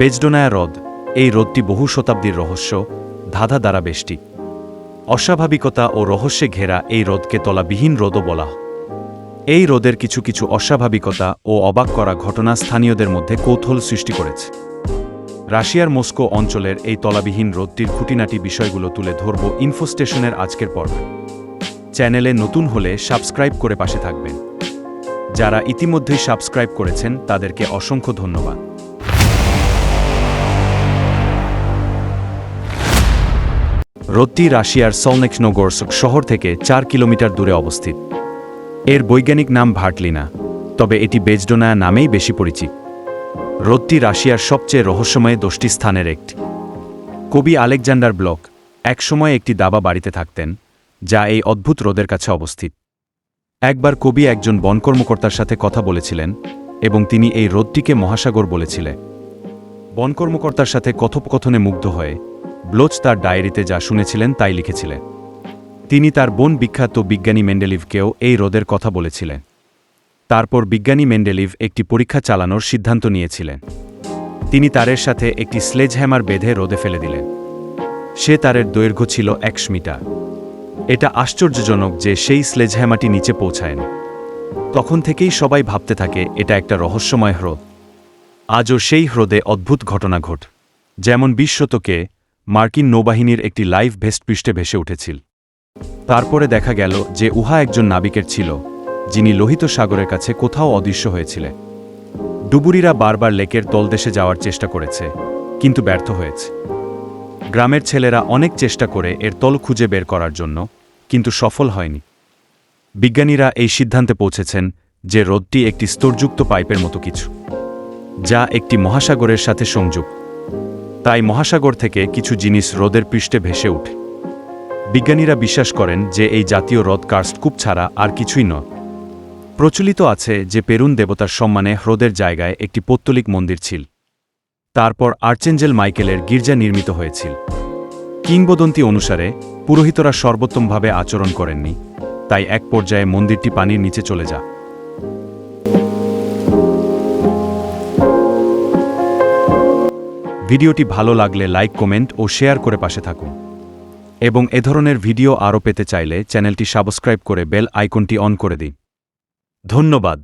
বেজডোনায়া হ্রদ, এই হ্রদটি বহু শতাব্দীর রহস্য, ধাঁধা দ্বারা বেষ্টি। অস্বাভাবিকতা ও রহস্যে ঘেরা এই হ্রদকে তলাবিহীন হ্রদও বলা এই হ্রদের কিছু কিছু অস্বাভাবিকতা ও অবাক করা ঘটনা স্থানীয়দের মধ্যে কৌতূহল সৃষ্টি করেছে। রাশিয়ার মস্কো অঞ্চলের এই তলাবিহীন হ্রদটির খুঁটিনাটি বিষয়গুলো তুলে ধরব ইনফো স্টেশনের আজকের পর্বে। চ্যানেলে নতুন হলে সাবস্ক্রাইব করে পাশে থাকবেন। যারা ইতিমধ্যেই সাবস্ক্রাইব করেছেন, তাদেরকে অসংখ্য ধন্যবাদ। হ্রদটি রাশিয়ার সলনেক্সনোগোরস্ক শহর থেকে চার কিলোমিটার দূরে অবস্থিত। এর বৈজ্ঞানিক নাম ভার্টলিনা তবে এটি বেজডোনায়া নামেই বেশি পরিচিত। হ্রদটি রাশিয়ার সবচেয়ে রহস্যময় দশটি স্থানের একটি। কবি আলেকজান্ডার ব্লক একসময় একটি দাবা বাড়িতে থাকতেন, যা এই অদ্ভুত হ্রদের কাছে অবস্থিত। একবার কবি একজন বন কর্মকর্তার সাথে কথা বলেছিলেন এবং তিনি এই হ্রদটিকে মহাসাগর বলেছিলেন। বন কর্মকর্তার সাথে কথোপকথনে মুগ্ধ হয়ে ব্লোচ তার ডায়েরিতে যা শুনেছিলেন তাই লিখেছিলেন তিনি তার বোন বিখ্যাত বিজ্ঞানী মেন্ডেলিভকেও এই হ্রদের কথা বলেছিলেন। তারপর বিজ্ঞানী মেন্ডেলিভ একটি পরীক্ষা চালানোর সিদ্ধান্ত নিয়েছিলেন। তিনি তারের সাথে একটি স্লেজ হ্যামার বেঁধে রোদে ফেলে দিলেন। সে তারের দৈর্ঘ্য ছিল একশ মিটার। এটা আশ্চর্যজনক যে সেই স্লেজ হ্যামাটি নিচে পৌঁছায়নি। তখন থেকেই সবাই ভাবতে থাকে, এটা একটা রহস্যময় হ্রদ। আজও সেই হ্রদে অদ্ভুত ঘটনা ঘট। যেমন বিশ শতকে মার্কিন নৌবাহিনীর একটি লাইভ ভেস্ট পৃষ্ঠে ভেসে উঠেছিল। তারপরে দেখা গেল যে উহা একজন নাবিকের ছিল, যিনি লোহিত সাগরের কাছে কোথাও অদৃশ্য হয়েছিলেন। ডুবুরিরা বারবার লেকের তলদেশে যাওয়ার চেষ্টা করেছে, কিন্তু ব্যর্থ হয়েছে। গ্রামের ছেলেরা অনেক চেষ্টা করে এর তল খুঁজে বের করার জন্য, কিন্তু সফল হয়নি। বিজ্ঞানীরা এই সিদ্ধান্তে পৌঁছেছেন যে হ্রদটি একটি স্তরযুক্ত পাইপের মতো কিছু, যা একটি মহাসাগরের সাথে সংযুক্ত। তাই মহাসাগর থেকে কিছু জিনিস হ্রদের পৃষ্ঠে ভেসে ওঠে। বিজ্ঞানীরা বিশ্বাস করেন যে এই জাতীয় হ্রদ কার্স্টকুপ ছাড়া আর কিছুই নয়। প্রচলিত আছে যে পেরুন দেবতার সম্মানে হ্রদের জায়গায় একটি পৌত্তলিক মন্দির ছিল। তারপর আর্চেঞ্জেল মাইকেলের গির্জা নির্মিত হয়েছিল। কিংবদন্তি অনুসারে, পুরোহিতরা সর্বোত্তমভাবে আচরণ করেননি। তাই এক পর্যায়ে মন্দিরটি পানির নিচে চলে যা ভিডিওটি ভালো লাগলে লাইক, কমেন্ট ও শেয়ার করে পাশে থাকুন। এবং এ ধরনের ভিডিও আরও পেতে চাইলে চ্যানেলটি সাবস্ক্রাইব করে বেল আইকনটি অন করে দিন। ধন্যবাদ।